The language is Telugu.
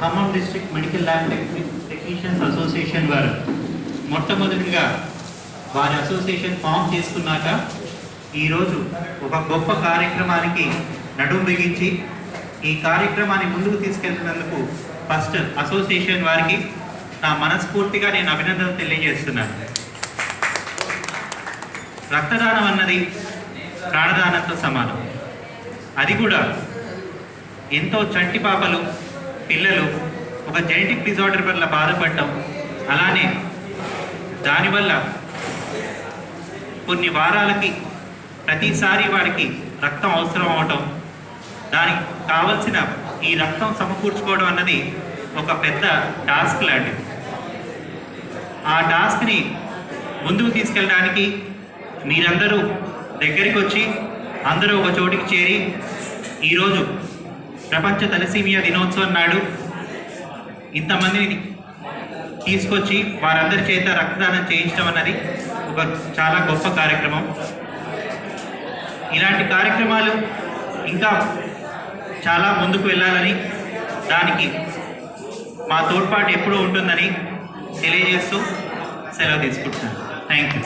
Khammam district medical lab techni- technicians association వారు మొట్టమొదటిగా వారి అసోసియేషన్ ఫామ్ చేసుకున్నాక ఈరోజు ఒక గొప్ప కార్యక్రమానికి నడుం బిగించి ఈ కార్యక్రమాన్ని ముందుకు తీసుకెళ్తున్నందుకు ఫస్ట్ అసోసియేషన్ వారికి నా మనస్ఫూర్తిగా నేను అభినందనలు తెలియజేస్తున్నాను. రక్తదానం అన్నది ప్రాణదానంతో సమానం. అది కూడా ఎంతో చంటి పాపలు పిల్లలు ఒక జెనెటిక్ డిజార్డర్ వల్ల బాధపడటం అలానే దానివల్ల కొన్ని వారాలకి ప్రతిసారి వాడికి రక్తం అవసరం అవటం దానికి కావలసిన ఈ రక్తం సమకూర్చుకోవడం అన్నది ఒక పెద్ద టాస్క్ లాంటిది. ఆ టాస్క్ని ముందుకు తీసుకెళ్ళడానికి మీరందరూ దగ్గరికి వచ్చి అందరూ ఒక చోటికి చేరి ఈరోజు ప్రపంచ తలసీమియా దినోత్సవం నాడు ఇంతమందిని తీసుకొచ్చి వారందరి చేత రక్తదానం చేయించడం అన్నది ఒక చాలా గొప్ప కార్యక్రమం. ఇలాంటి కార్యక్రమాలు ఇంకా చాలా ముందుకు వెళ్ళాలని దానికి మా తోడ్పాటు ఎప్పుడూ ఉంటుందని తెలియజేస్తూ సెలవు తీసుకుంటున్నాను. Thank you